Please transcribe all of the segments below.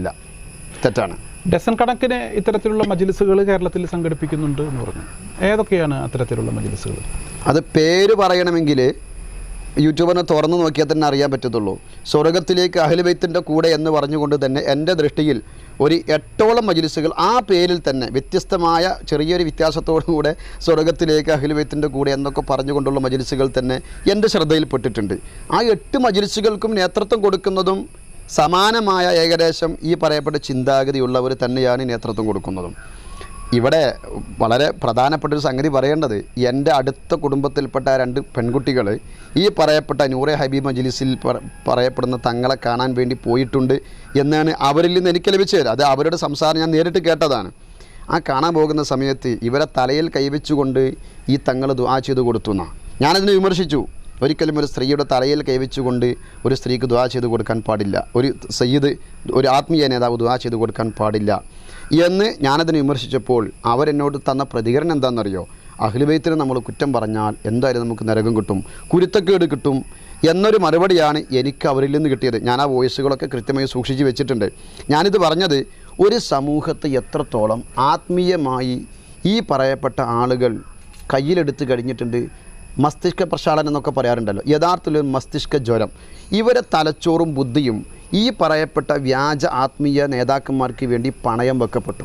ഇല്ല. തെറ്റാണ്. ഡസൻ കണക്കിന് ഇത്തരത്തിലുള്ള മജിലിസുകൾ കേരളത്തിൽ സംഘടിപ്പിക്കുന്നുണ്ട് എന്ന് പറഞ്ഞു. ഏതൊക്കെയാണ് അത്തരത്തിലുള്ള മജിലിസുകൾ? അത് പേര് പറയണമെങ്കിൽ യൂട്യൂബിനെ തുറന്നു നോക്കിയാൽ തന്നെ അറിയാൻ പറ്റത്തുള്ളൂ. സ്വർഗത്തിലേക്ക് അഹ്ലുബൈത്തിന്റെ കൂടെ എന്ന് പറഞ്ഞുകൊണ്ട് തന്നെ എന്റെ ദൃഷ്ടിയിൽ ഒരു എട്ടോളം മജിലിസുകൾ ആ പേരിൽ തന്നെ വ്യത്യസ്തമായ ചെറിയൊരു വ്യത്യാസത്തോടുകൂടെ സ്വർഗത്തിലേക്ക് അഹ്ലുബൈത്തിന്റെ കൂടെ എന്നൊക്കെ പറഞ്ഞുകൊണ്ടുള്ള മജിലിസുകൾ തന്നെ എന്റെ ശ്രദ്ധയിൽപ്പെട്ടിട്ടുണ്ട്. ആ എട്ട് മജിലിസുകൾക്കും നേതൃത്വം കൊടുക്കുന്നതും സമാനമായ ഏകദേശം ഈ പറയപ്പെട്ട ചിന്താഗതിയുള്ളവർ തന്നെയാണ് നേതൃത്വം കൊടുക്കുന്നതും. ഇവിടെ വളരെ പ്രധാനപ്പെട്ട ഒരു സംഗതി പറയേണ്ടത് എന്റെ അടുത്ത കുടുംബത്തിൽപ്പെട്ട രണ്ട് പെൺകുട്ടികൾ ഈ പറയപ്പെട്ട നൂറെ ഹബീബ് മജ്ലിസിൽ പറയപ്പെടുന്ന തങ്ങളെ കാണാൻ വേണ്ടി പോയിട്ടുണ്ട് എന്നാണ് അവരിൽ നിന്ന് എനിക്ക് ലഭിച്ചത്. അത് അവരുടെ സംസാരം ഞാൻ നേരിട്ട് കേട്ടതാണ്. ആ കാണാൻ പോകുന്ന സമയത്ത് ഇവരെ തലയിൽ കൈവച്ചുകൊണ്ട് ഈ തങ്ങൾ ദുആ ചെയ്ത് കൊടുത്തു എന്നാണ്. ഞാനതിനെ വിമർശിച്ചു. ഒരിക്കലും ഒരു സ്ത്രീയുടെ തലയിൽ കൈവച്ചുകൊണ്ട് ഒരു സ്ത്രീക്ക് ദുആ ചെയ്ത് കൊടുക്കാൻ പാടില്ല. ഒരു സയ്യിദ് ഒരു ആത്മീയ നേതാവ് ദുആ ചെയ്ത് കൊടുക്കാൻ പാടില്ല. എന്ന് ഞാനതിനെ വിമർശിച്ചപ്പോൾ അവരെന്നോട് തന്ന പ്രതികരണം എന്താണെന്നറിയോ? അഖിലുബൈത്തിന് നമ്മൾ കുറ്റം പറഞ്ഞാൽ എന്തായാലും നമുക്ക് നരകം കിട്ടും കുരുത്തക്കേട് കിട്ടും എന്നൊരു മറുപടിയാണ് എനിക്ക് അവരിൽ നിന്ന് കിട്ടിയത്. ഞാൻ ആ വോയിസുകളൊക്കെ കൃത്യമായി സൂക്ഷിച്ച് വെച്ചിട്ടുണ്ട്. ഞാനിത് പറഞ്ഞത് ഒരു സമൂഹത്തെ എത്രത്തോളം ആത്മീയമായി ഈ പറയപ്പെട്ട ആളുകൾ കയ്യിലെടുത്ത് കഴിഞ്ഞിട്ടുണ്ട് മസ്തിഷ്ക പ്രക്ഷാളനം എന്നൊക്കെ പറയാറുണ്ടല്ലോ. യഥാർത്ഥത്തിൽ മസ്തിഷ്ക ജ്വരം. ഇവരെ തലച്ചോറും ബുദ്ധിയും ഈ പറയപ്പെട്ട വ്യാജ ആത്മീയ നേതാക്കന്മാർക്ക് വേണ്ടി പണയം വെക്കപ്പെട്ടു.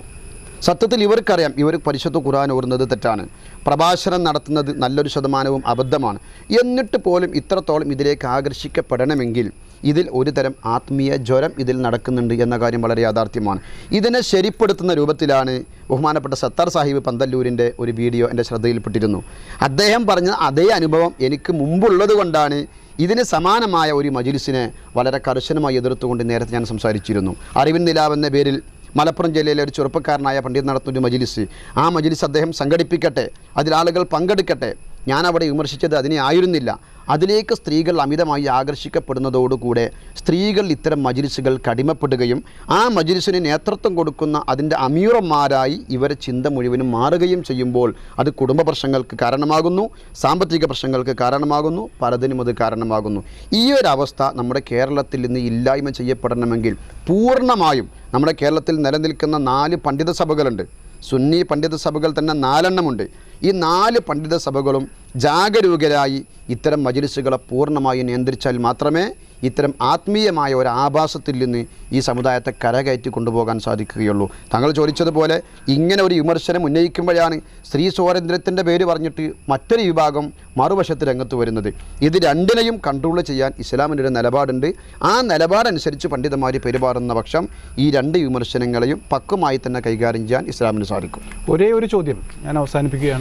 സത്യത്തിൽ ഇവർക്കറിയാം ഇവർ പരിശുദ്ധ ഖുർആൻ ഓർന്നത് തെറ്റാണ്. പ്രഭാഷണം നടത്തുന്നത് നല്ലൊരു ശതമാനവും അബദ്ധമാണ്. എന്നിട്ട് പോലും ഇത്രത്തോളം ഇതിലേക്ക് ആകർഷിക്കപ്പെടണമെങ്കിൽ ഇതിൽ ഒരു തരം ആത്മീയ ജ്വരം ഇതിൽ നടക്കുന്നുണ്ട് എന്ന കാര്യം വളരെ യാഥാർത്ഥ്യമാണ്. ഇതിനെ ശരിപ്പെടുത്തുന്ന രൂപത്തിലാണ് ബഹുമാനപ്പെട്ട സത്താർ സാഹിബ് പന്തല്ലൂരിന്റെ ഒരു വീഡിയോ എന്റെ ശ്രദ്ധയിൽപ്പെട്ടിരുന്നു. അദ്ദേഹം പറഞ്ഞ അതേ അനുഭവം എനിക്ക് മുമ്പുള്ളത് കൊണ്ടാണ് ഇതിന് സമാനമായ ഒരു മജിലിസിനെ വളരെ കർശനമായി എതിർത്തുകൊണ്ട് നേരത്തെ ഞാൻ സംസാരിച്ചിരുന്നു. അറിവിൻ നിലാവ് എന്ന പേരിൽ മലപ്പുറം ജില്ലയിലെ ഒരു ചെറുപ്പക്കാരനായ പണ്ഡിത് നടത്തുന്ന ഒരു മജിലിസ്. ആ മജിലിസ് അദ്ദേഹം സംഘടിപ്പിക്കട്ടെ അതിൽ ആളുകൾ പങ്കെടുക്കട്ടെ ഞാൻ അവിടെ വിമർശിച്ചത് അതിനെ ആയിരുന്നില്ല. അതിലേക്ക് സ്ത്രീകൾ അമിതമായി ആകർഷിക്കപ്പെടുന്നതോടുകൂടെ സ്ത്രീകൾ ഇത്തരം മജിലിസുകൾ കടിമപ്പെടുകയും ആ മജിലിസിന് നേതൃത്വം കൊടുക്കുന്ന അതിന്റെ അമീറന്മാരായി ഇവരെ ചിന്ത മുഴുവനും മാറുകയും ചെയ്യുമ്പോൾ അത് കുടുംബ പ്രശ്നങ്ങൾക്ക് കാരണമാകുന്നു സാമ്പത്തിക പ്രശ്നങ്ങൾക്ക് കാരണമാകുന്നു പലതിനും അത് കാരണമാകുന്നു. ഈ ഒരു അവസ്ഥ നമ്മുടെ കേരളത്തിൽ ഇന്ന് ഇല്ലായ്മ ചെയ്യപ്പെടണമെങ്കിൽ പൂർണമായും നമ്മുടെ കേരളത്തിൽ നിലനിൽക്കുന്ന നാല് പണ്ഡിത സഭകളുണ്ട് സുന്നി പണ്ഡിത സഭകൾ തന്നെ നാലെണ്ണമുണ്ട്. ഈ നാല് പണ്ഡിത സഭകളും ജാഗരൂകരായി ഇത്തരം മജിലിസുകളെ പൂർണമായി നിയന്ത്രിച്ചാൽ മാത്രമേ ഇത്തരം ആത്മീയമായ ഒരു ആഭാസത്തിൽ നിന്ന് ഈ സമുദായത്തെ കരകയറ്റി കൊണ്ടുപോകാൻ സാധിക്കുകയുള്ളൂ. താങ്കൾ ചോദിച്ചതുപോലെ ഇങ്ങനെ ഒരു വിമർശനം ഉന്നയിക്കുമ്പോഴാണ് സ്ത്രീ സ്വാതന്ത്ര്യത്തിന്റെ പേര് പറഞ്ഞിട്ട് മറ്റൊരു വിഭാഗം മറുവശത്ത് രംഗത്ത് വരുന്നത്. ഇത് രണ്ടിനെയും കൺട്രോൾ ചെയ്യാൻ ഇസ്ലാമിന്റെ ഒരു നിലപാടുണ്ട്. ആ നിലപാടനുസരിച്ച് പണ്ഡിതന്മാർ പെരുമാറുന്ന പക്ഷം ഈ രണ്ട് വിമർശനങ്ങളെയും പക്വമായി തന്നെ കൈകാര്യം ചെയ്യാൻ ഇസ്ലാമിന് സാധിക്കും. ഒരേ ഒരു ചോദ്യം ഞാൻ അവസാനിപ്പിക്കുകയാണ്.